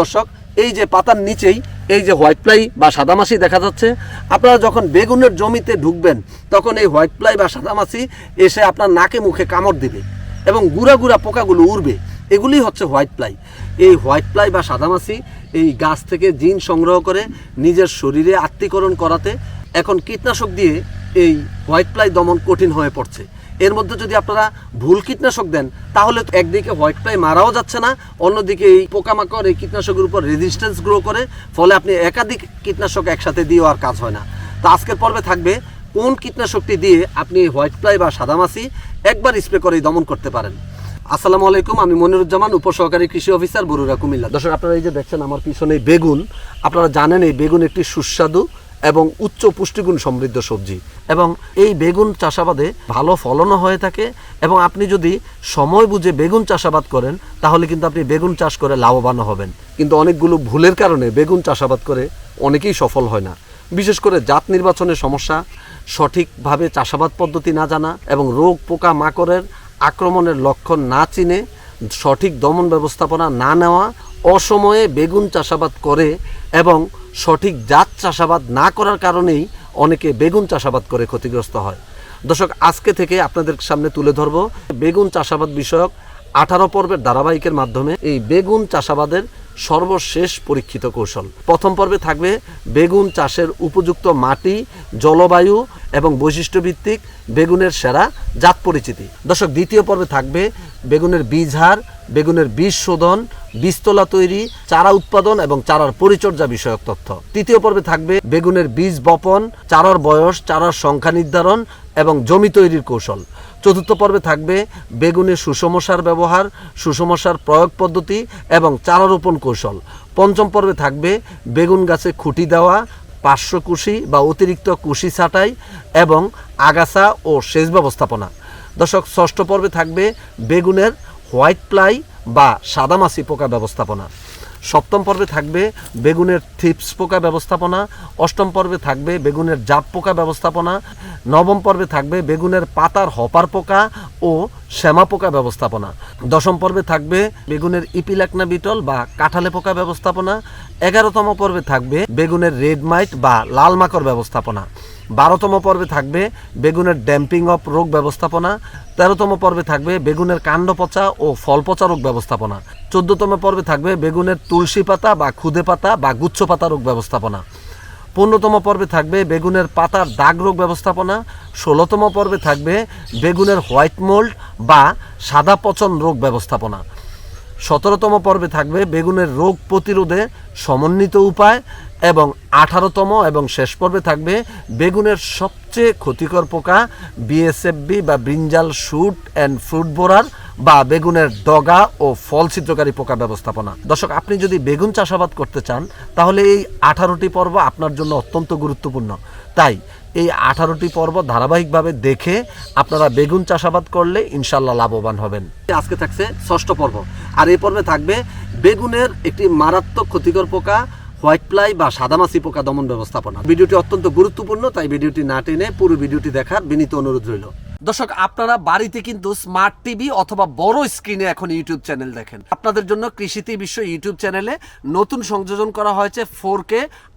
দর্শক, এই যে পাতার নিচেই এই যে হোয়াইট প্লাই বা সাদামাছি দেখা যাচ্ছে, আপনারা যখন বেগুনের জমিতে ঢুকবেন, তখন এই হোয়াইট প্লাই বা সাদামাছি এসে আপনার নাকে মুখে কামড় দিবে এবং গুড়া গুড়া পোকাগুলো উড়বে। এগুলি হচ্ছে হোয়াইট প্লাই। এই হোয়াইট প্লাই বা সাদামাছি এই গাছ থেকে জিন সংগ্রহ করে নিজের শরীরে আত্মীকরণ করাতে এখন কীটনাশক দিয়ে এই হোয়াইট প্লাই দমন কঠিন হয়ে পড়ছে। এর মধ্যে যদি আপনারা ভুল কীটনাশক দেন, তাহলে তো একদিকে হোয়াইট ফ্লাই মারাও যাচ্ছে না, অন্যদিকে এই পোকামাকড় এই কীটনাশকের উপর রেজিস্ট্যান্স গ্রো করে, ফলে আপনি একাধিক কীটনাশক একসাথে দিয়েও আর কাজ হয় না। তো আজকের পর্বে থাকবে কোন কীটনাশকটি দিয়ে আপনি হোয়াইট ফ্লাই বা সাদামাছি একবার স্প্রে করেই দমন করতে পারেন। আসসালামু আলাইকুম, আমি মনিরুজ্জামান, উপসহকারী কৃষি অফিসার বরুরা কুমিল্লা। দর্শক, আপনারা এই যে দেখছেন, আমার পিছনে বেগুন। আপনারা জানেন এই বেগুন একটি সুস্বাদু এবং উচ্চ পুষ্টিগুণ সমৃদ্ধ সবজি। এবং এই বেগুন চাষাবাদে ভালো ফলনও হয়ে থাকে এবং আপনি যদি সময় বুঝে বেগুন চাষাবাদ করেন, তাহলে কিন্তু আপনি বেগুন চাষ করে লাভবানও হবেন। কিন্তু অনেকগুলো ভুলের কারণে বেগুন চাষাবাদ করে অনেকেই সফল হয় না। বিশেষ করে জাত নির্বাচনের সমস্যা, সঠিকভাবে চাষাবাদ পদ্ধতি না জানা এবং রোগ পোকা মাকড়ের আক্রমণের লক্ষণ না চিনে সঠিক দমন ব্যবস্থাপনা না নেওয়া, অসময়ে বেগুন চাষাবাদ করে এবং সঠিক জাত চাষাবাদ না করার কারণেই অনেকে বেগুন চাষাবাদ করে ক্ষতিগ্রস্ত হয়। দর্শক, আজকে থেকে আপনাদের সামনে তুলে ধরব বেগুন চাষাবাদ বিষয়ক আঠারো পর্বের ধারাবাহিকের মাধ্যমে এই বেগুন চাষাবাদের সর্বশেষ পরীক্ষিত কৌশল। প্রথম পর্বে থাকবে বেগুন চাষের উপযুক্ত মাটি, জলবায়ু এবং বৈশিষ্ট্যভিত্তিক বেগুনের সেরা জাত পরিচিতি। দর্শক, দ্বিতীয় পর্বে থাকবে বেগুনের বীজ হার বেগুনের বীজ শোধন, বীজতলা তৈরি, চারা উৎপাদন এবং চারার পরিচর্যা বিষয়ক তথ্য। তৃতীয় পর্বে থাকবে বেগুনের বীজ বপন, চারার বয়স, চারার সংখ্যা নির্ধারণ এবং জমি তৈরির কৌশল। চতুর্থ পর্বে থাকবে বেগুনের সুষম সার ব্যবহার, সুষম সার প্রয়োগ পদ্ধতি এবং চারা রোপণ কৌশল। পঞ্চম পর্বে থাকবে বেগুন গাছে খুঁটি দেওয়া, পার্শ্ব কুশি বা অতিরিক্ত কুশি ছাঁটাই এবং আগাছা ও সেচ ব্যবস্থাপনা। দর্শক, ষষ্ঠ পর্বে থাকবে বেগুনের হোয়াইট প্লাই বা সাদামাছি পোকা ব্যবস্থাপনা। সপ্তম পর্বে থাকবে বেগুনের থিপস পোকা ব্যবস্থাপনা, অষ্টম পর্বে থাকবে বেগুনের জাপ পোকা ব্যবস্থাপনা, নবম পর্বে থাকবে বেগুনের পাতার হপার পোকা ও শ্যামা পোকা ব্যবস্থাপনা। দশম পর্বে থাকবে বেগুনের ইপিলাকনা বিটল বা কাঁঠালে পোকা ব্যবস্থাপনা। এগারোতম পর্বে থাকবে বেগুনের রেড মাইট বা লাল মাকড় ব্যবস্থাপনা। বারোতম পর্বে থাকবে বেগুনের ড্যাম্পিং অফ রোগ ব্যবস্থাপনা, তেরোতম পর্বে থাকবে বেগুনের কাণ্ড পচা ও ফল পচা রোগ ব্যবস্থাপনা, চোদ্দতম পর্বে থাকবে বেগুনের তুলসী পাতা বা খুদে পাতা বা গুচ্ছ পাতা রোগ ব্যবস্থাপনা, পনেরোতম পর্বে থাকবে বেগুনের পাতার দাগ রোগ ব্যবস্থাপনা, ষোলোতম পর্বে থাকবে বেগুনের হোয়াইট মোল্ড বা সাদা পচন রোগ ব্যবস্থাপনা। সতেরোতম পর্বে থাকবে বেগুনের রোগ প্রতিরোধে সমন্বিত উপায় এবং আঠারোতম এবং শেষ পর্বে থাকবে বেগুনের সবচেয়ে ক্ষতিকর পোকা বিএসএফবি বা brinjal shoot and fruit borer বা বেগুনের ডগা ও ফল ছিদ্রকারী পোকা ব্যবস্থাপনা। দর্শক, আপনি যদি বেগুন চাষাবাদ করতে চান, তাহলে এই আঠারোটি পর্ব আপনার জন্য অত্যন্ত গুরুত্বপূর্ণ। তাই এই আঠারোটি পর্ব ধারাবাহিকভাবে দেখে আপনারা বেগুন চাষাবাদ করলে ইনশাল্লাহ লাভবান হবেন। আজকে থাকছে ষষ্ঠ পর্ব। আর এই পর্বে থাকবে বেগুনের একটি মারাত্মক ক্ষতিকর পোকা, হোয়াইট প্লাই বা সাদামাছি পোকা দমন ব্যবস্থাপনা। ভিডিওটি অত্যন্ত গুরুত্বপূর্ণ, তাই ভিডিওটি না টেনে পুরো ভিডিওটি দেখার বিনীত অনুরোধ রইল। দর্শক, আপনারা বাড়িতে কিন্তু স্মার্ট টিভি অথবা বড় স্ক্রিনে এখন ইউটিউব চ্যানেল দেখেন। আপনাদের জন্য কৃষিতে বিশ্ব ইউটিউব চ্যানেলে নতুন সংযোজন করা হয়েছে ফোর কে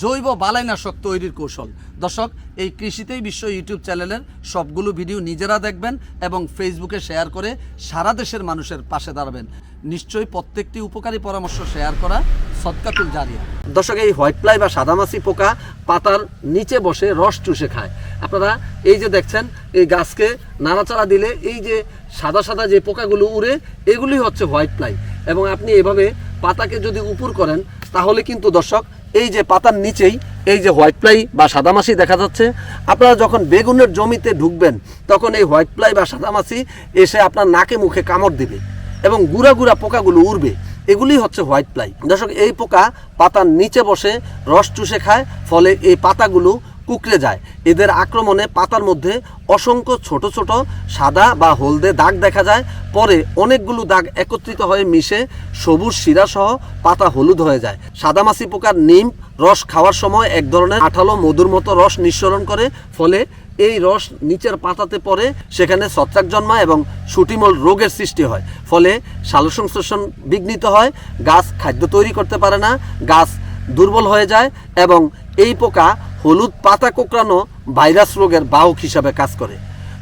জৈব বালাইনাশক তৈরির কৌশল। দর্শক, এই কৃষিতেই বিশ্ব ইউটিউব চ্যানেলের সবগুলো ভিডিও নিজেরা দেখবেন এবং ফেসবুকে শেয়ার করে সারা দেশের মানুষের পাশে দাঁড়াবেন। নিশ্চয়ই প্রত্যেকটি উপকারী পরামর্শ শেয়ার করা সৎকাতুল জারিয়া। দর্শক, এই হোয়াইট ফ্লাই বা সাদামাছি পোকা পাতার নিচে বসে রস চুষে খায়। আপনারা এই যে দেখছেন, এই গাছকে নাড়াচাড়া দিলে এই যে সাদা সাদা যে পোকাগুলো উড়ে, এগুলি হচ্ছে হোয়াইট ফ্লাই এবং আপনি এভাবে পাতাকে যদি উপর করেন, তাহলে কিন্তু দর্শক এই যে পাতার নিচেই এই যে হোয়াইট প্লাই বা সাদামাছি দেখা যাচ্ছে, আপনারা যখন বেগুনের জমিতে ঢুকবেন, তখন এই হোয়াইট প্লাই বা সাদামাছি এসে আপনার নাকে মুখে কামড় দেবে এবং গুড়া গুড়া পোকাগুলো উড়বে। এগুলি হচ্ছে হোয়াইট প্লাই। দর্শক, এই পোকা পাতার নিচে বসে রস চুষে খায়, ফলে এই পাতাগুলো কুকড়ে যায়। এদের আক্রমণে পাতার মধ্যে অসংখ্য ছোট ছোট সাদা বা হলদে দাগ দেখা যায়। পরে অনেকগুলো দাগ একত্রিত হয়ে মিশে সবুজ শিরাসহ পাতা হলুদ হয়ে যায়। সাদামাছি পোকার নিম রস খাওয়ার সময় এক ধরনের আঠালো মধুর মতো রস নিঃসরণ করে। ফলে এই রস নিচের পাতাতে পড়ে, সেখানে ছত্রাক জন্মায় এবং সুটিমল রোগের সৃষ্টি হয়। ফলে সালোকসংশ্লেষণ বিঘ্নিত হয়। গাছ খাদ্য তৈরি করতে পারে না। গাছ দুর্বল হয়ে যায় এবং এই পোকা হলুদ পাতা কোঁকড়ানো ভাইরাস রোগের বাহক হিসাবে কাজ করে।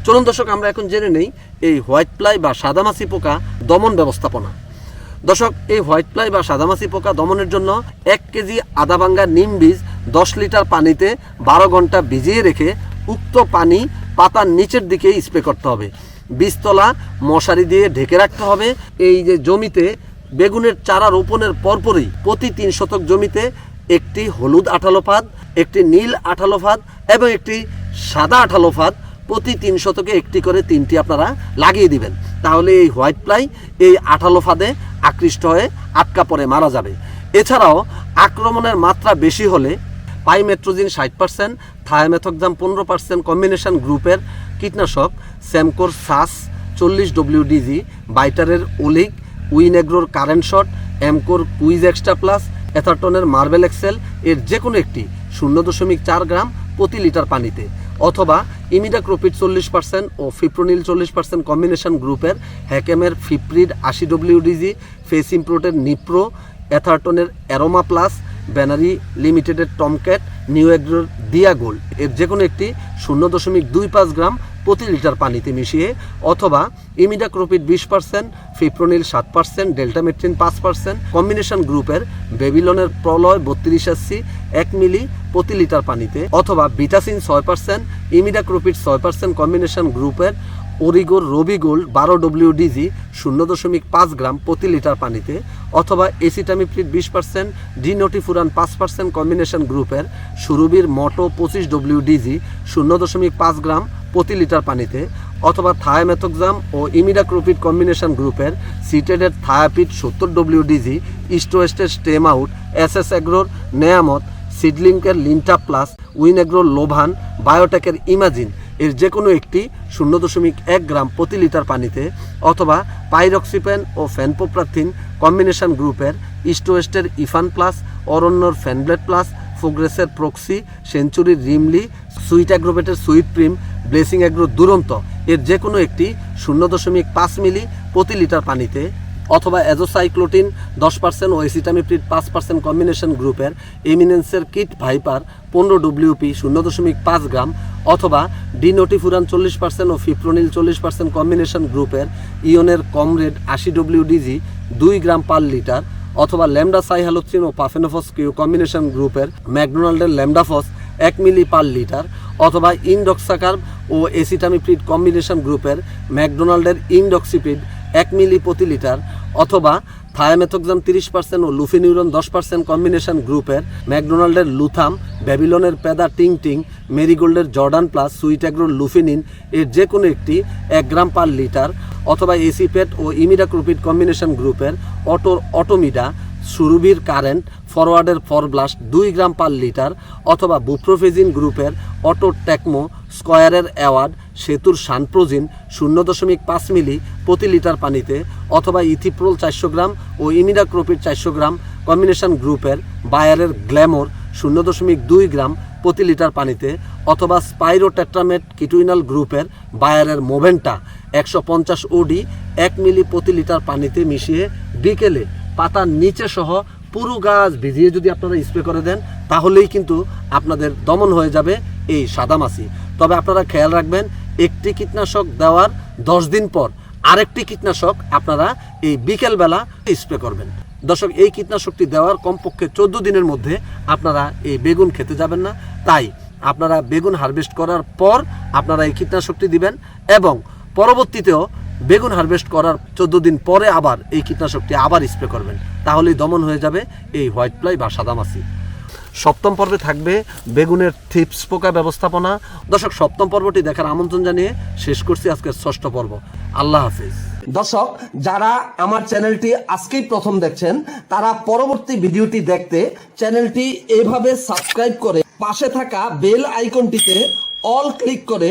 চলুন দর্শক, আমরা এখন জেনে নেই এই হোয়াইট ফ্লাই বা সাদামাছি পোকা দমন ব্যবস্থাপনা। দর্শক, এই হোয়াইট ফ্লাই বা সাদামাছি পোকা দমনের জন্য এক কেজি আদা ভাঙ্গা নিম বীজ দশ লিটার পানিতে বারো ঘণ্টা ভিজিয়ে রেখে উক্ত পানি পাতার নিচের দিকে স্প্রে করতে হবে। বীজতলা মশারি দিয়ে ঢেকে রাখতে হবে। এই যে জমিতে বেগুনের চারা রোপণের পরপরই প্রতি তিন শতক জমিতে একটি হলুদ আঠালো ফাঁদ একটি নীল আঠালো ফাঁদ এবং একটি সাদা আঠালো ফাঁদ প্রতি তিন শতকে একটি করে তিনটি আপনারা লাগিয়ে দিবেন। তাহলে এই হোয়াইট প্লাই এই আঠালো ফাঁদে আকৃষ্ট হয়ে আটকা পড়ে মারা যাবে। এছাড়াও আক্রমণের মাত্রা বেশি হলে পাইমেট্রোজিন ষাট পার্সেন্ট, থায়ামেথকজাম পনেরো পার্সেন্ট কম্বিনেশন গ্রুপের কীটনাশক স্যামকোর সাস চল্লিশ ডব্লিউডিজি বাইটারের ওলিক, উইনেগ্রোর কারেন্ট শট, এমকোর কুইজ এক্সট্রা প্লাস, এথারটনের মার্বেল এক্সেল, এর যে কোনো একটি শূন্য দশমিক চার গ্রাম প্রতি লিটার পানিতে, অথবা ইমিডাক্রোপিড চল্লিশ পার্সেন্ট ও ফিপ্রোনিল চল্লিশ পার্সেন্ট কম্বিনেশন গ্রুপের হ্যাকেমের ফিপ্রিড আশি ডব্লিউডিজি ফেস ইমপ্রোটের নিপ্রো অ্যাথারটনের অ্যারোমা প্লাস, ব্যানারি লিমিটেডের টমক্যাট, নিউ এগ্রোর দিয়া গোল্ড। এর যে কোনো একটি শূন্য দশমিক দুই পাঁচ গ্রাম প্রতি লিটার পানিতে মিশিয়ে, অথবা ইমিডাক্রোপিড বিশ পার্সেন্ট ফিপ্রোনিল সাত পার্সেন্ট ডেল্টামেট্রিন পাঁচ পার্সেন্ট, কম্বিনেশন গ্রুপের বেবিলনের প্রলয় বত্রিশ এসসি, এক মিলি প্রতি লিটার পানিতে, অথবা বিটাসিন ছয় পার্সেন্ট, ইমিডাক্রোপিড ছয় পার্সেন্ট কম্বিনেশন গ্রুপের ওরিগোর রবি গোল্ড বারো ডব্লিউডিজি শূন্য দশমিক পাঁচ গ্রাম প্রতি লিটার পানিতে, অথবা এসিটামিপ্রিড বিশ পার্সেন্ট, ডিনোটিফুরান পাঁচ পার্সেন্ট কম্বিনেশন গ্রুপের সুরবির মটো পঁচিশ ডব্লিউডিজি শূন্য দশমিক পাঁচ গ্রাম প্রতি লিটার পানিতে অথবা থায়ামেথোক্সাম ও ইমিডাক্রোপিড কম্বিনেশন গ্রুপের সিটেডের থায়াপিড সত্তর ডব্লিউডিজি ইস্টোয়েস্টের স্টেম আউট, এস এস এগ্রোর নেয়ামত, সিডলিংকের লিন্টা প্লাস উইনেগ্রোর লোভান, বায়োটেকের ইমাজিন। এর যে কোনো একটি শূন্য দশমিক এক গ্রাম প্রতি লিটার পানিতে অথবা পাইরক্সিপেন ও ফ্যানপোপ্রাথিন কম্বিনেশন গ্রুপের ইস্টোয়েস্টের ইফান প্লাস, অরণ্যর ফ্যানব্লেড প্লাস, ফোগ্রেসের প্রক্সি, সেঞ্চুরির রিমলি, সুইট অ্যাগ্রোভেটের সুইট প্রিম, ব্লেসিং অ্যাগ্রো দুরন্ত। এর যে কোনো একটি শূন্য দশমিক পাঁচ মিলি প্রতি লিটার পানিতে অথবা অ্যাজোসাইক্লোটিন দশ পার্সেন্ট ও এসিটামিপ্রিড পাঁচ পার্সেন্ট কম্বিনেশন গ্রুপের এমিনেন্সের কিট ভাইপার পনেরো ডব্লিউপি শূন্য দশমিক পাঁচ গ্রাম অথবা ডিনোটিফুরান চল্লিশ পার্সেন্ট ও ফিপ্রোনিল চল্লিশ পার্সেন্ট কম্বিনেশন গ্রুপের ইয়নের কমরেড আশি ডব্লিউডিজি দুই গ্রাম পার লিটার অথবা ল্যামডা সাইহালোথ্রিন ও পাফেনোফস কিউ কম্বিনেশন গ্রুপের ম্যাকডোনাল্ডের ল্যামডাফস এক মিলি পার লিটার অথবা ইনডক্সাকার ও এসিটামিপ্রিড কম্বিনেশন গ্রুপের ম্যাকডোনাল্ডের ইনডক্সিপিড এক মিলি প্রতি লিটার অথবা থায়ামেথোক্সাম তিরিশ পার্সেন্ট ও লুফিনিউরন দশ পার্সেন্ট কম্বিনেশন গ্রুপের ম্যাকডোনাল্ডের লুথাম, ব্যাবিলনের পেদা টিং টিং, মেরিগোল্ডের জর্ডান প্লাস সুইট্যাগ্রোর লুফিনিন এর যে কোনো একটি এক গ্রাম পার লিটার অথবা এসিপেট ও ইমিডাক্রোপিড কম্বিনেশন গ্রুপের অটোর অটোমিডা সুরুবির কারেন্ট ফরওয়ার্ডের ফরব্লাস্ট দুই গ্রাম পার লিটার অথবা বুপ্রোফেজিন গ্রুপের অটো টেকমো স্কয়ারের অ্যাওয়ার্ড, সেতুর সানপ্রোজিন শূন্য দশমিক পাঁচ মিলি প্রতি লিটার পানিতে অথবা ইথিপ্রোল চারশো গ্রাম ও ইমিডাক্রোপিড চারশো গ্রাম কম্বিনেশন গ্রুপের বায়ারের গ্ল্যামোর শূন্য দশমিক দুই গ্রাম প্রতি লিটার পানিতে অথবা স্পাইরো টেট্রামেট কিটুইনাল গ্রুপের বায়ারের মোভেন্টা একশো পঞ্চাশ ওডি এক মিলি প্রতি লিটার পানিতে মিশিয়ে বিকেলে পাতার নিচে সহ পুরো গাছ ভিজিয়ে যদি আপনারা স্প্রে করে দেন, তাহলেই কিন্তু আপনাদের দমন হয়ে যাবে এই সাদামাছি। তবে আপনারা খেয়াল রাখবেন, একটি কীটনাশক দেওয়ার দশ দিন পর আরেকটি কীটনাশক আপনারা এই বিকেলবেলা স্প্রে করবেন। দর্শক, এই কীটনাশকটি দেওয়ার কমপক্ষে চোদ্দ দিনের মধ্যে আপনারা এই বেগুন খেতে যাবেন না। তাই আপনারা বেগুন হারভেস্ট করার পর আপনারা এই কীটনাশকটি দিবেন এবং পরবর্তীতেও বেগুন হারভেস্ট করার চোদ্দ দিন পরে আবার এই কীটনাশকটি আবার স্প্রে করবেন। তাহলেই দমন হয়ে যাবে এই হোয়াইট ফ্লাই বা সাদামাছি সপ্তম পর্বে থাকবে বেগুনের থিপস পোকা ব্যবস্থাপনা। দর্শক, সপ্তম পর্বটি দেখার আমন্ত্রণ জানিয়ে শেষ করছি আজকের ষষ্ঠ পর্ব। আল্লাহ হাফিজ। দর্শক, যারা আমার চ্যানেলটি আজকেই প্রথম দেখছেন, তারা পরবর্তী ভিডিওটি দেখতে চ্যানেলটি এভাবে সাবস্ক্রাইব করে পাশে থাকা বেল আইকনটিতে অল ক্লিক করে